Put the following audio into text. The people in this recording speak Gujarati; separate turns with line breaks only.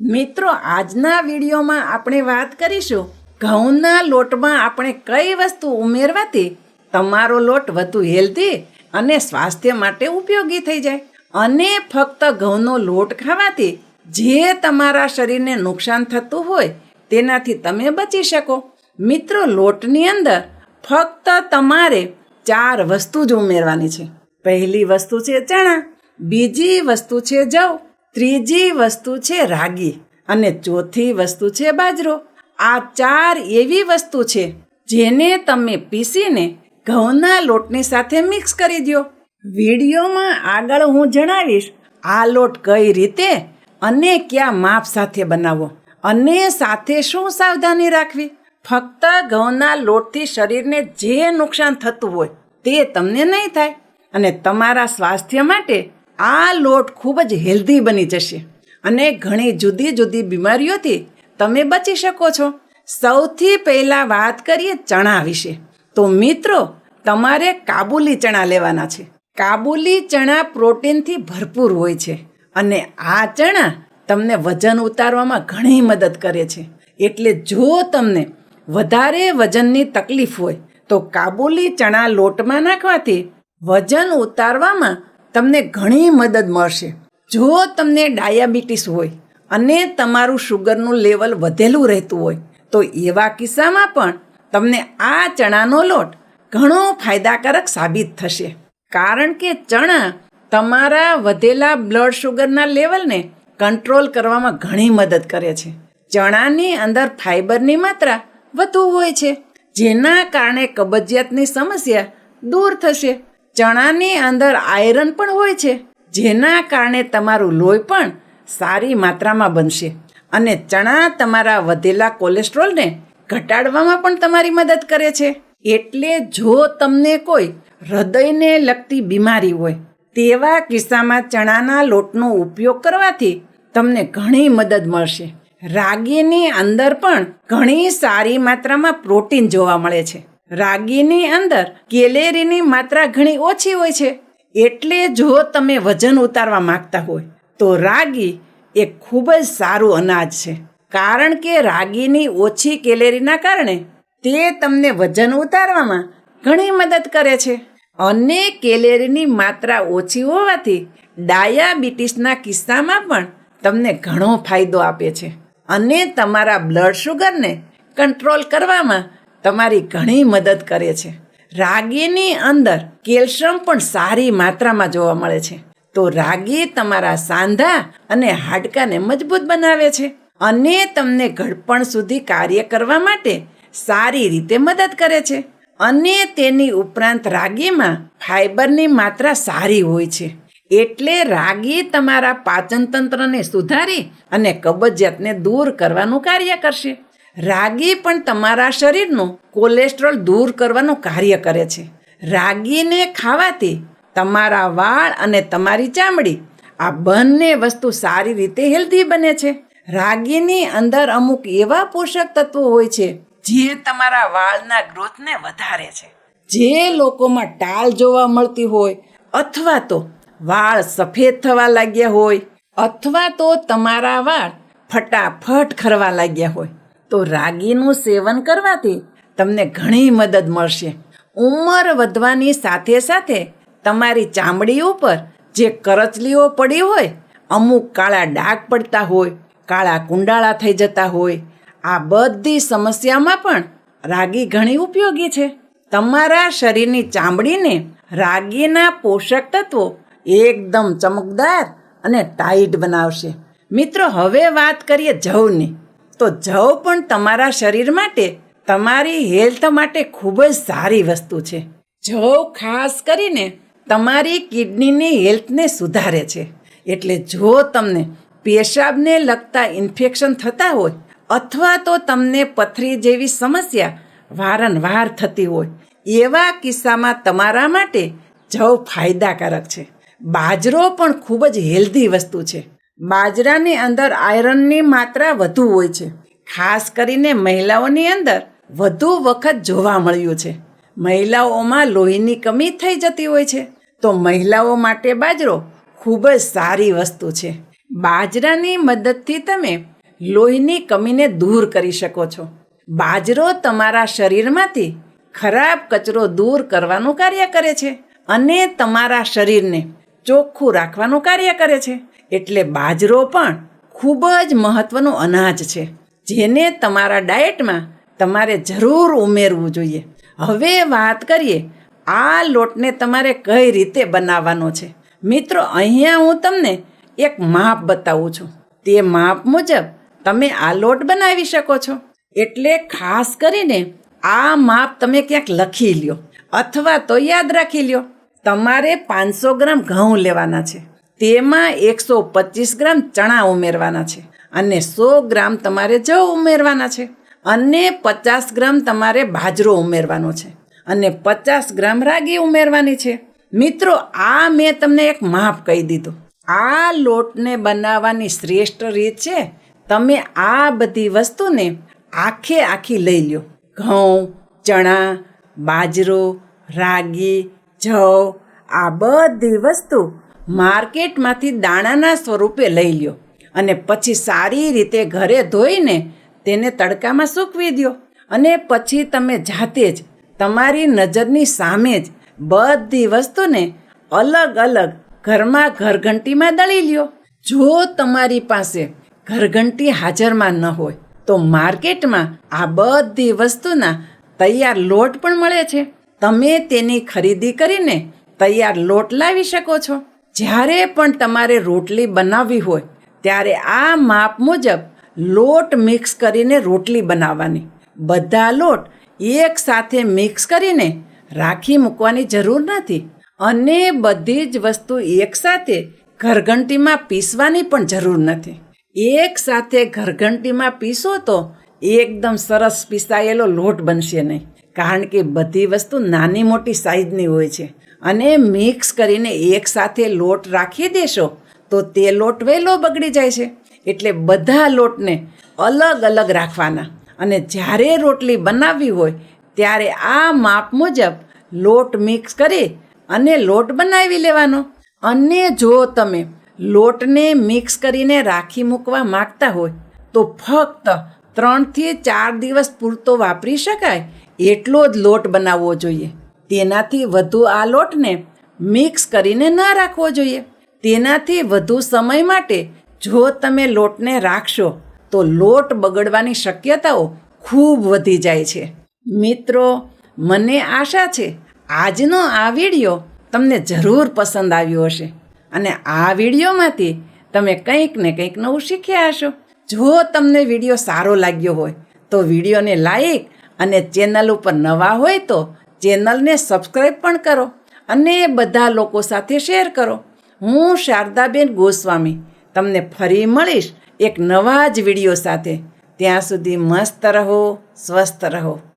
મિત્રો, આજના વિડીયોમાં આપણે વાત કરીશું ઘઉંના લોટમાં આપણે કઈ વસ્તુ ઉમેરવાથી તમારો લોટ વધુ હેલ્ધી અને સ્વાસ્થ્ય માટે ઉપયોગી થઈ જાય. અને ફક્ત ઘઉંનો લોટ ખાવાથી જે તમારા શરીરને નુકસાન થતું હોય તેનાથી તમે બચી શકો. મિત્રો, લોટની અંદર ફક્ત તમારે ચાર વસ્તુ જ ઉમેરવાની છે. પહેલી વસ્તુ છે ચણા, બીજી વસ્તુ છે જવ ત્રીજી વસ્તુ છે રાગી અને ચોથી વસ્તુ છે બાજરો. આ ચાર એવી વસ્તુ છે જેને તમે પીસીને ઘઉંના લોટની સાથે મિક્સ કરી દો વિડીયોમાં આગળ હું જણાવીશ આ લોટ કઈ રીતે અને કયા માપ સાથે બનાવવો અને સાથે શું સાવધાની રાખવી. ફક્ત ઘઉંના લોટથી શરીરને જે નુકસાન થતું હોય તે તમને નહીં થાય અને તમારા સ્વાસ્થ્ય માટે આ લોટ ખૂબ જ હેલ્ધી બની જશે. અને ઘણી જુદી જુદી બીમારીઓથી તમે બચી શકો છો. સૌથી પહેલાં વાત કરીએ ચણા વિશે. તો મિત્રો, તમારે કાબુલી ચણા લેવાના છે. કાબુલી ચણા પ્રોટીનથી ભરપૂર હોય છે. અને આ ચણા તમને વજન ઉતારવામાં ઘણી મદદ કરે છે. એટલે જો તમને વધારે વજનની તકલીફ હોય, તો કાબુલી ચણા લોટમાં નાખવાથી વજન ઉતારવામાં તમને ઘણી મદદ મળશે. જો તમને ડાયાબિટીસ હોય અને તમારું શુગરનું લેવલ વધેલું રહેતું હોય, તો એવા કિસ્સામાં પણ તમને આ ચણાનો લોટ ઘણો ફાયદાકારક સાબિત થશે. કારણ કે ચણા તમારા વધેલા બ્લડ શુગરના લેવલને કંટ્રોલ કરવામાં ઘણી મદદ કરે છે. ચણાની અંદર ફાઇબરની માત્રા વધુ હોય છે, જેના કારણે કબજિયાતની સમસ્યા દૂર થશે. ચણાની અંદર આયરન પણ હોય છે, જેના કારણે તમારું લોહી પણ સારી માત્રામાં બનશે. અને ચણા તમારા વધેલા કોલેસ્ટ્રોલને ઘટાડવામાં પણ તમારી મદદ કરે છે. એટલે જો તમને કોઈ હૃદયને લગતી બીમારી હોય, તેવા કિસ્સામાં ચણાના લોટનો ઉપયોગ કરવાથી તમને ઘણી મદદ મળશે. રાગીની અંદર પણ ઘણી સારી માત્રામાં પ્રોટીન જોવા મળે છે. રાગીની અંદર કેલેરીની માત્રા ઘણી ઓછી હોય છે. એટલે જો તમે વજન ઉતારવા માંગતા હોય, તો રાગી એ ખૂબ જ સારું અનાજ છે. કારણ કે રાગીની ઓછી કેલેરીના કારણે તે તમને વજન ઉતારવામાં ઘણી મદદ કરે છે. અને કેલેરીની માત્રા ઓછી હોવાથી ડાયાબિટીસના કિસ્સામાં પણ તમને ઘણો ફાયદો આપે છે. અને તમારા બ્લડ શુગરને કંટ્રોલ કરવામાં તમારી ઘણી મદદ કરે છે. રાગીની અંદર કેલ્શિયમ પણ સારી માત્રામાં જોવા મળે છે. તો રાગી તમારા સાંધા અને હાડકાને મજબૂત બનાવે છે અને તમને ઘડપણ સુધી કાર્ય કરવા માટે સારી રીતે મદદ કરે છે. અને તેની ઉપરાંત રાગીમાં ફાઈબરની માત્રા સારી હોય છે. એટલે રાગી તમારા પાચનતંત્રને સુધારી અને કબજિયાતને દૂર કરવાનું કાર્ય કરશે. રાગી પણ તમારા શરીરનું કોલેસ્ટ્રોલ દૂર કરવાનું કાર્ય કરે છે. રાગીને ખાવાથી તમારા વાળ અને તમારી ચામડી, આ બંને વસ્તુ સારી રીતે હેલ્ધી બને છે. રાગીની અંદર અમુક એવા પોષક તત્વો હોય છે, જે તમારા વાળના ગ્રોથને વધારે છે. જે લોકોમાં ટાલ જોવા મળતી હોય અથવા તો વાળ સફેદ થવા લાગ્યા હોય અથવા તો તમારા વાળ ફટાફટ ખરવા લાગ્યા હોય. તો રાગીનું સેવન કરવાથી તમને ઘણી મદદ મળશે. ઉંમર વધવાની સાથે સાથે તમારી ચામડી ઉપર જે કરચલીઓ પડી હોય, અમુક કાળા ડાઘ પડતા હોય, કાળા કુંડાળા થઈ જતા હોય, આ બધી સમસ્યામાં પણ રાગી ઘણી ઉપયોગી છે. તમારા શરીરની ચામડીને રાગીના પોષક તત્વો એકદમ ચમકદાર અને ટાઈટ બનાવશે. મિત્રો, હવે વાત કરીએ જવની. તો જવ પણ તમારા શરીર માટે. તમારી હેલ્થ માટે ખૂબ જ સારી વસ્તુ છે. જવ ખાસ કરીને તમારી કિડનીની હેલ્થને સુધારે છે. એટલે જો તમને પેશાબને લગતા ઇન્ફેક્શન થતા હોય અથવા તો તમને પથરી જેવી સમસ્યા વારંવાર થતી હોય, એવા કિસ્સામાં તમારા માટે જવ ફાયદાકારક છે. બાજરો પણ ખૂબ જ હેલ્ધી વસ્તુ છે. બાજરાની અંદર આયરનની માત્રા વધુ હોય છે. ખાસ કરીને મહિલાઓની અંદર વધુ વખત જોવા મળ્યું છે. મહિલાઓમાં લોહીની કમી થઈ જતી હોય છે. તો મહિલાઓ માટે બાજરો ખૂબ જ સારી વસ્તુ છે. બાજરાની મદદથી તમે લોહીની કમીને દૂર કરી શકો છો. બાજરો તમારા શરીરમાંથી ખરાબ કચરો દૂર કરવાનું કાર્ય કરે છે અને તમારા શરીરને ચોખ્ખું રાખવાનું કાર્ય કરે છે. એટલે બાજરો પણ ખૂબ જ મહત્ત્વનું અનાજ છે. જેને તમારા ડાયટમાં તમારે જરૂર ઉમેરવું જોઈએ. હવે વાત કરીએ, આ લોટને તમારે કઈ રીતે બનાવવાનો છે? મિત્રો, અહીંયા હું તમને એક માપ બતાવું છું. તે માપ મુજબ તમે આ લોટ બનાવી શકો છો. એટલે ખાસ કરીને આ માપ તમે ક્યાંક લખી લ્યો. અથવા તો યાદ રાખી લ્યો. તમારે પાંચસો ગ્રામ ઘઉં લેવાના છે. તેમાં એકસો પચીસ ગ્રામ ચણા ઉમેરવાના છે અને સો ગ્રામ તમારે જવ ઉમેરવાના છે અને પચાસ ગ્રામ તમારે બાજરો ઉમેરવાનો છે અને પચાસ ગ્રામ રાગી ઉમેરવાની છે. મિત્રો, આ મેં તમને એક માપ કહી દીધું. આ લોટને બનાવવાની શ્રેષ્ઠ રીત છે. તમે આ બધી વસ્તુને આખે આખી લઈ લ્યો. ઘઉં, ચણા, બાજરો, રાગી, જવ, આ બધી વસ્તુ માર્કેટમાંથી દાણાના સ્વરૂપે લઈ લ્યો અને પછી સારી રીતે ઘરે ધોઈને તેને તડકામાં સૂકવી દો અને પછી તમે જાતે જ, તમારી નજરની સામે જ બધી વસ્તુને અલગ અલગ ઘરમાં ઘરઘંટીમાં દળી લ્યો. જો તમારી પાસે ઘરઘંટી હાજરમાં ન હોય, તો માર્કેટમાં આ બધી વસ્તુના તૈયાર લોટ પણ મળે છે. તમે તેની ખરીદી કરીને તૈયાર લોટ લાવી શકો છો. જ્યારે પણ તમારે રોટલી બનાવવી હોય, ત્યારે આ માપ મુજબ લોટ મિક્સ કરીને રોટલી બનાવવાની. બધા લોટ એક સાથે મિક્સ કરીને રાખી મૂકવાની જરૂર નથી અને બધી જ વસ્તુ એકસાથે ઘરઘંટીમાં પીસવાની પણ જરૂર નથી. એક સાથે ઘરઘંટીમાં પીસો તો એકદમ સરસ પીસાયેલો લોટ બનશે નહીં. કારણ કે બધી વસ્તુ નાની મોટી સાઈઝની હોય છે. અને મિક્સ કરીને એકસાથે લોટ રાખી દેશો, તો તે લોટ વહેલો બગડી જાય છે. એટલે બધા લોટને અલગ અલગ રાખવાના. અને જ્યારે રોટલી બનાવવી હોય, ત્યારે આ માપ મુજબ લોટ મિક્સ કરી અને લોટ બનાવી લેવાનો. અને જો તમે લોટને મિક્સ કરીને રાખી મૂકવા માંગતા હોય, તો ફક્ત ત્રણથી ચાર દિવસ પૂરતો વાપરી શકાય, એટલો જ લોટ બનાવવો જોઈએ. તેનાથી વધુ આ લોટને મિક્સ કરીને ન રાખવો જોઈએ. તેનાથી વધુ સમય માટે જો તમે લોટને રાખશો, તો લોટ બગડવાની શક્યતાઓ ખૂબ વધી જાય છે. મિત્રો, મને આશા છે, આજનો આ વીડિયો તમને જરૂર પસંદ આવ્યો હશે અને આ વિડીયોમાંથી તમે કંઈક ને કંઈક નવું શીખ્યા હશો. જો તમને વીડિયો સારો લાગ્યો હોય, તો વિડીયોને લાઈક અને ચેનલ ઉપર નવા હોય તો ચેનલને સબસ્ક્રાઈબ પણ કરો અને બધા લોકો સાથે શેર કરો. હું શારદાબેન ગોસ્વામી તમને ફરી મળીશ એક નવા જ વીડિયો સાથે. ત્યાં સુધી મસ્ત રહો, સ્વસ્થ રહો.